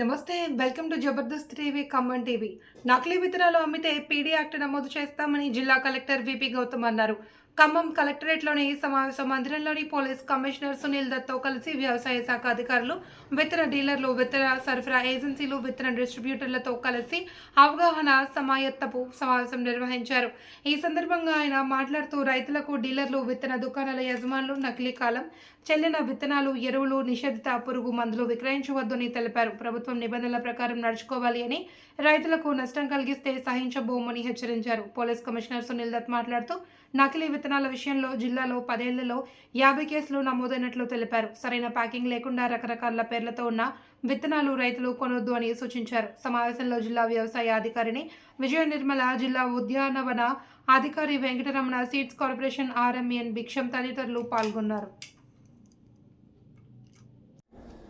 నమస్తే welcome to Jabardasth TV Khammam TV. నకిలీ విత్తనాలు అమ్మితే పీడీ యాక్ట్ నమోదు చేస్తామని జిల్లా కలెక్టర్ విపి గౌతమ్ అన్నారు. ఖమ్మం కలెక్టరేట్లోని సమావేశం మందిరంలోని పోలీస్ కమిషనర్ సునీల్ దత్తో కలిసి వ్యవసాయ శాఖ అధికారులు విత్తన డీలర్లు విత్తన సరఫరా ఏజెన్సీలు విత్తన డిస్ట్రిబ్యూటర్లతో కలిసి అవగాహన సమాయత్తపు సమావేశం నిర్వహించారు. ఈ సందర్భంగా ఆయన మాట్లాడుతూ రైతులకు డీలర్లు విత్తన దుకాణాల యజమానులు నకిలీ కాలం చెల్లిన విత్తనాలు ఎరువులు నిషేధిత పురుగు మందులు విక్రయించవద్దని తెలిపారు. ప్రభుత్వం నిబంధనల ప్రకారం నడుచుకోవాలి అని రైతులకు నష్టం కలిగిస్తే సహించబోమని హెచ్చరించారు. పోలీస్ కమిషనర్ సునీల్ దత్ మాట్లాడుతూ నకిలీ విత్తనాల విషయంలో జిల్లాలో పదేళ్ళలో యాభై కేసులు నమోదైనట్లు తెలిపారు. సరైన ప్యాకింగ్ లేకుండా రకరకాల పేర్లతో ఉన్న విత్తనాలు రైతులు కొనొద్దు అని సూచించారు. సమావేశంలో జిల్లా వ్యవసాయ అధికారిని విజయ నిర్మల జిల్లా ఉద్యానవన అధికారి Venkataramana seeds corporation RMN Bhiksham తదితరులు పాల్గొన్నారు.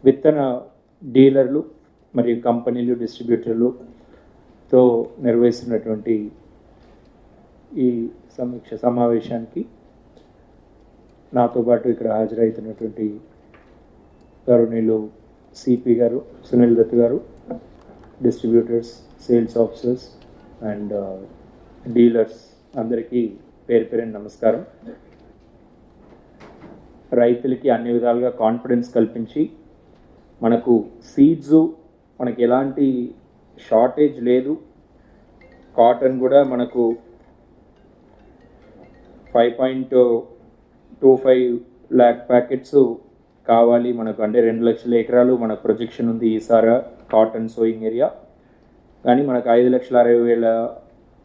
విత్తన డీలర్లు మరియు కంపెనీలు డిస్ట్రిబ్యూటర్లుతో నిర్వహిస్తున్నటువంటి ఈ సమీక్ష సమావేశానికి నాతో పాటు ఇక్కడ హాజరైతున్నటువంటి గౌరవనీయులు సిపి గారు సునీల్ దత్ గారు distributors sales officers and uh, dealers అందరికీ పేరు పేరు నమస్కారం. రైతులకి అన్ని విధాలుగా కాన్ఫిడెన్స్ కల్పించి మనకు సీడ్స్ మనకి ఎలాంటి షార్టేజ్ లేదు. కాటన్ కూడా మనకు five point two five lakh packets కావాలి. మనకు అంటే రెండు లక్షల ఎకరాలు మన ప్రొజెక్షన్ ఉంది ఈసారి కాటన్ సోయింగ్ ఏరియా కానీ మనకు ఐదు లక్షల అరవై వేల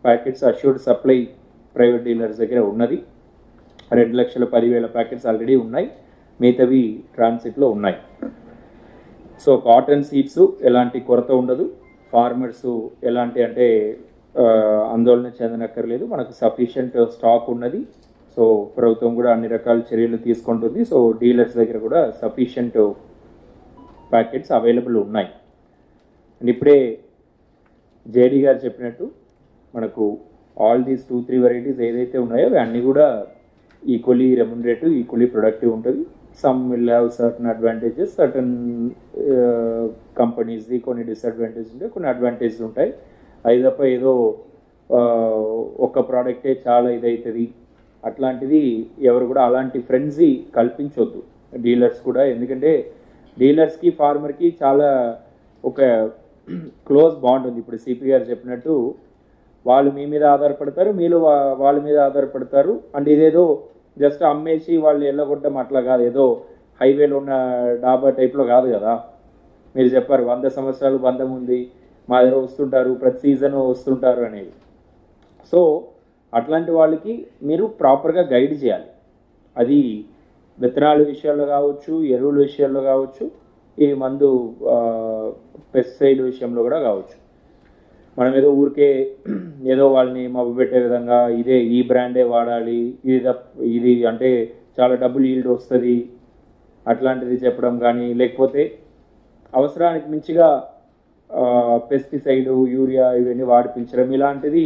packets assured supply private dealers దగ్గర ఉన్నది. రెండు లక్షల పదివేల ప్యాకెట్స్ ఆల్రెడీ ఉన్నాయి. మిగతావి ట్రాన్సిట్లో ఉన్నాయి. సో కాటన్ సీడ్స్ ఎలాంటి కొరత ఉండదు. ఫార్మర్స్ ఎలాంటి అంటే ఆందోళన చెందనక్కర్లేదు. మనకు సఫిషియంట్ స్టాక్ ఉన్నది. సో ప్రభుత్వం కూడా అన్ని రకాల చర్యలు తీసుకుంటుంది. సో డీలర్స్ దగ్గర కూడా సఫిషియంట్ ప్యాకెట్స్ అవైలబుల్ ఉన్నాయి. అండ్ ఇప్పుడే జేడీ గారు చెప్పినట్టు మనకు all these two three varieties ఏదైతే ఉన్నాయో అవి అన్నీ కూడా ఈక్వలీ రెమ్యునరేటివ్ ఈక్వలీ ప్రొడక్టివ్ ఉంటుంది. Some will have certain advantages certain కంపెనీస్ది కొన్ని డిసడ్వాంటేజ్ ఉంటాయి కొన్ని అడ్వాంటేజ్లు ఉంటాయి. అది తప్ప ఏదో ఒక ఒక్క ప్రోడక్టే చాలా ఇదవుతుంది అట్లాంటిది ఎవరు కూడా అలాంటి ఫ్రెండ్సీ కల్పించొద్దు. డీలర్స్ కూడా ఎందుకంటే డీలర్స్కి ఫార్మర్కి చాలా ఒక క్లోజ్ బాండ్ ఉంది. ఇప్పుడు సిపి గారు చెప్పినట్టు వాళ్ళు మీ మీద ఆధారపడతారు మీరు వాళ్ళ మీద ఆధారపడతారు. అండ్ ఇదేదో జస్ట్ అమ్మేసి వాళ్ళు ఎల్లగొట్టడం అట్లా కాదు. ఏదో హైవేలో ఉన్న డాబా టైప్లో కాదు కదా. మీరు చెప్పారు వంద సంవత్సరాలు బంధం ఉంది. మా దగ్గర వస్తుంటారు ప్రతి సీజన్ వస్తుంటారు అనేది సో అట్లాంటి వాళ్ళకి మీరు ప్రాపర్గా గైడ్ చేయాలి. అది విత్తనాల విషయాల్లో కావచ్చు ఎరువుల విషయాల్లో కావచ్చు ఈ మందు పెస్టిసైడ్ విషయంలో కూడా కావచ్చు. మనం ఏదో ఊరికే ఏదో వాళ్ళని మభ్యపెట్టే విధంగా ఇదే ఈ బ్రాండే వాడాలి ఇది ఇది అంటే చాలా డబ్బులు ఈల్డ్ వస్తుంది అట్లాంటిది చెప్పడం కానీ లేకపోతే అవసరానికి మించిగా పెస్టిసైడ్ యూరియా ఇవన్నీ వాడిపించడం ఇలాంటిది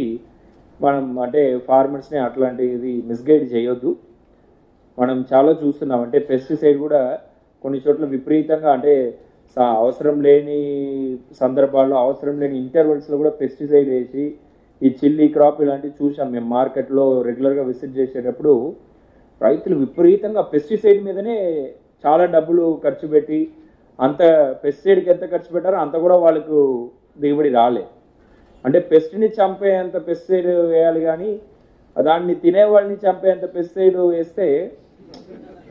మనం అంటే ఫార్మర్స్ని అట్లాంటిది మిస్గైడ్ చేయొద్దు. మనం చాలా చూస్తున్నాం అంటే పెస్టిసైడ్ కూడా కొన్ని చోట్ల విపరీతంగా అంటే అవసరం లేని సందర్భాల్లో అవసరం లేని ఇంటర్వెల్స్లో కూడా పెస్టిసైడ్ వేసి ఈ చిల్లీ క్రాప్ ఇలాంటివి చూసాం మేము మార్కెట్లో రెగ్యులర్గా విజిట్ చేసేటప్పుడు. రైతులు విపరీతంగా పెస్టిసైడ్ మీదనే చాలా డబ్బులు ఖర్చు పెట్టి అంత పెస్టిసైడ్కి ఎంత ఖర్చు పెట్టారో అంత కూడా వాళ్ళకు దిగుబడి రాలే. అంటే పెస్ట్ని చంపేంత పెస్టిసైడ్ వేయాలి కానీ దాన్ని తినే వాళ్ళని చంపేంత పెస్టిసైడ్ వేస్తే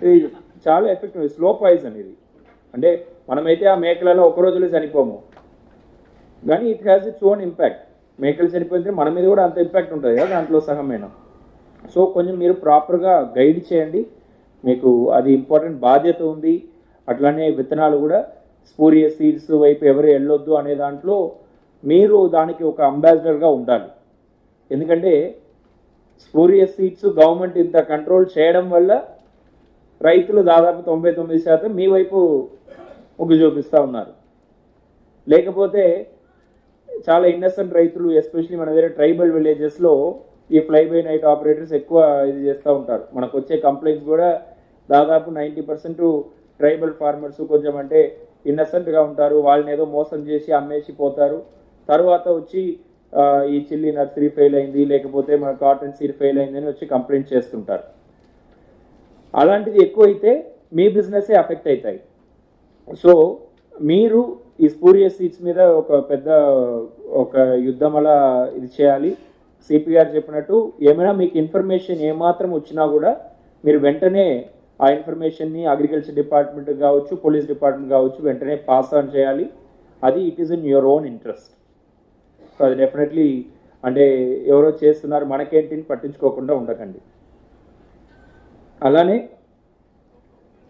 ఇది చాలా ఎఫెక్ట్ స్లో పాయిజన్ ఇది. అంటే మనమైతే ఆ మేకలలో ఒక రోజులో చనిపోము. కానీ it has its own impact మేకలు చనిపోతే మన మీద కూడా అంత ఇంపాక్ట్ ఉంటుంది కదా దాంట్లో సహమైన. సో కొంచెం మీరు ప్రాపర్గా గైడ్ చేయండి. మీకు అది ఇంపార్టెంట్ బాధ్యత ఉంది. అట్లానే విత్తనాలు కూడా స్పూరియ సీడ్స్ వైపు ఎవరు వెళ్ళొద్దు అనే దాంట్లో మీరు దానికి ఒక అంబాసిడర్గా ఉండాలి. ఎందుకంటే స్పూరియస్ సీడ్స్ గవర్నమెంట్ ఇంత కంట్రోల్ చేయడం వల్ల రైతులు దాదాపు తొంభై తొమ్మిది శాతం మీ వైపు మొగ్గు చూపిస్తూ ఉన్నారు. లేకపోతే చాలా ఇన్నసెంట్ రైతులు ఎస్పెషలీ మన దగ్గర ట్రైబల్ విలేజెస్లో ఈ ఫ్లై బై నైట్ ఆపరేటర్స్ ఎక్కువ ఇది చేస్తూ ఉంటారు. మనకు వచ్చే కంప్లైంట్స్ కూడా దాదాపు నైంటీ పర్సెంట్ ట్రైబల్ ఫార్మర్స్ కొంచెం అంటే ఇన్నసెంట్గా ఉంటారు. వాళ్ళని ఏదో మోసం చేసి అమ్మేసి పోతారు తర్వాత వచ్చి ఈ చిల్లీ నర్సరీ ఫెయిల్ అయింది లేకపోతే మన కాటన్ సీడ్ ఫెయిల్ అయింది అని వచ్చి కంప్లైంట్ చేస్తుంటారు. అలాంటిది ఎక్కువైతే మీ బిజినెసే అఫెక్ట్ అవుతాయి. సో మీరు ఈ స్పూరియస్ సీట్స్ మీద ఒక పెద్ద ఒక యుద్ధం అలా ఇది చేయాలి. సిపిఆర్ చెప్పినట్టు ఏమైనా మీకు ఇన్ఫర్మేషన్ ఏమాత్రం వచ్చినా కూడా మీరు వెంటనే ఆ ఇన్ఫర్మేషన్ని అగ్రికల్చర్ డిపార్ట్మెంట్ కావచ్చు పోలీస్ డిపార్ట్మెంట్ కావచ్చు వెంటనే పాస్ ఆన్ చేయాలి. అది it is in your own interest so అది డెఫినెట్లీ అంటే ఎవరో చేస్తున్నారు మనకేంటిని పట్టించుకోకుండా ఉండకండి. అలానే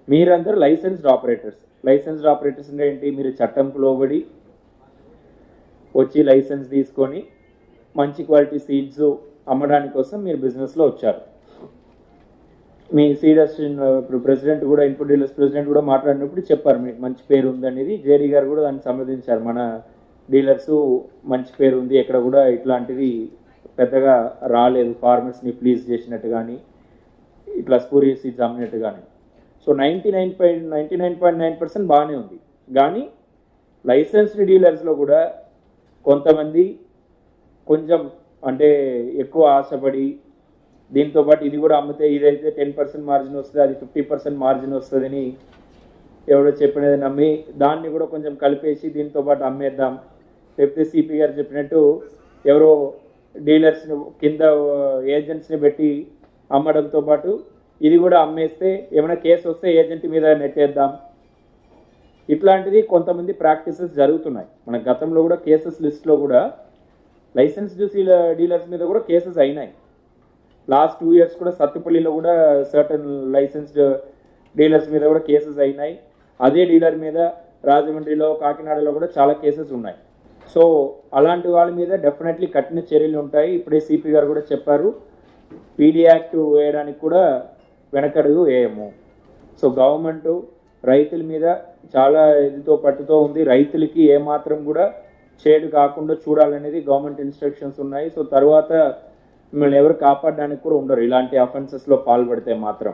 మీరందరూ లైసెన్స్డ్ ఆపరేటర్స్ లైసెన్స్డ్ ఆపరేటర్స్ అంటే ఏంటి? మీరు చట్టంకు లోబడి వచ్చి లైసెన్స్ తీసుకొని మంచి క్వాలిటీ సీడ్స్ అమ్మడానికి కోసం మీరు బిజినెస్లో వచ్చారు. మీ సీడర్స్ ఇప్పుడు ప్రెసిడెంట్ కూడా ఇన్పుట్ డీలర్స్ ప్రెసిడెంట్ కూడా మాట్లాడినప్పుడు చెప్పారు మీకు మంచి పేరు ఉందనేది జేడీ గారు కూడా దాన్ని సమర్థించారు మన డీలర్స్ మంచి పేరు ఉంది ఎక్కడ కూడా ఇట్లాంటివి పెద్దగా రాలేదు. ఫార్మర్స్ని ప్లీజ్ చేసినట్టు కానీ ఇట్లా స్పూరియస్ సీడ్స్ అమ్మినట్టు కానీ. So ninety nine point ninety nine point nine percent బాగానే ఉంది. కానీ లైసెన్స్డ్ డీలర్స్లో కూడా కొంతమంది కొంచెం అంటే ఎక్కువ ఆశపడి దీంతో పాటు ఇది కూడా అమ్మితే ఇదైతే టెన్ పర్సెంట్ మార్జిన్ వస్తుంది అది ఫిఫ్టీ పర్సెంట్ మార్జిన్ వస్తుందని ఎవడో చెప్పినది నమ్మి దాన్ని కూడా కొంచెం కలిపేసి దీంతో పాటు అమ్మేద్దాం. లేకపోతే సిపి గారు చెప్పినట్టు ఎవరో డీలర్స్ని కింద ఏజెంట్స్ని పెట్టి అమ్మడంతో పాటు ఇది కూడా అమ్మేస్తే ఏమైనా కేసు వస్తే ఏజెంట్ మీద నెట్టేద్దాం. ఇట్లాంటిది కొంతమంది ప్రాక్టీసెస్ జరుగుతున్నాయి. మన గతంలో కూడా కేసెస్ లిస్ట్లో కూడా లైసెన్స్ డీలర్స్ మీద కూడా కేసెస్ అయినాయి. లాస్ట్ టూ ఇయర్స్ కూడా సత్తుపల్లిలో కూడా సర్టన్ లైసెన్స్డ్ డీలర్స్ మీద కూడా కేసెస్ అయినాయి. అదే డీలర్ మీద రాజమండ్రిలో కాకినాడలో కూడా చాలా కేసెస్ ఉన్నాయి. సో అలాంటి వాళ్ళ మీద డెఫినెట్లీ కఠిన చర్యలు ఉంటాయి. ఇప్పుడే సిపి గారు కూడా చెప్పారు. పీడీ యాక్ట్ వేయడానికి కూడా వెనకడుగు వేయము. సో గవర్నమెంట్ రైతుల మీద చాలా ఇదితో పట్టుతో ఉంది. రైతులకి ఏమాత్రం కూడా చేడు కాకుండా చూడాలనేది గవర్నమెంట్ ఇన్స్ట్రక్షన్స్ ఉన్నాయి. సో తర్వాత మిమ్మల్ని ఎవరు కాపాడడానికి కూడా ఉండరు. ఇలాంటి అఫెన్సెస్లో పాల్పడితే మాత్రం.